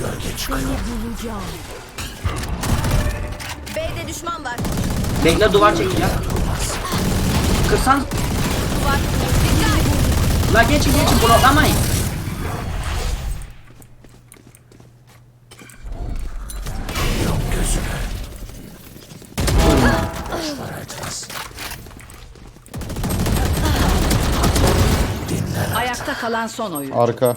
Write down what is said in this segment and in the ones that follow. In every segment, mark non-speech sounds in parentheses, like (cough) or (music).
bulacağım. B'de düşman var. Bekle duvar çekeceğim. Kırsan. Duvar. Dikkat. La geçin geçin bloklamayın. Ayakta kalan son oyun. Arka.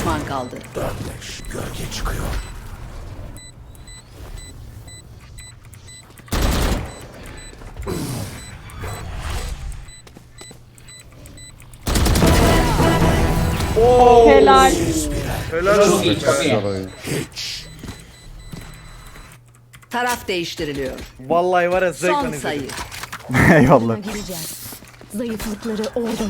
düşman kaldı. Helal. Helal Çok iyi çok iyi. Arayı. Taraf değiştiriliyor. Vallahi var ya zevkle Son izledim. sayı. (laughs) Eyvallah. Gireceğiz. Zayıflıkları orada